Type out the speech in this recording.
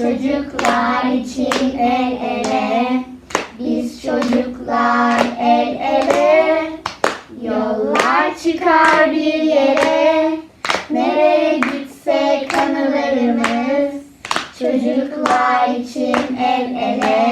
Çocuklar için el ele. Biz çocuklar el ele. Yollar çıkar bir yere. Nereye gitsek anılarımız. Çocuklar için el ele.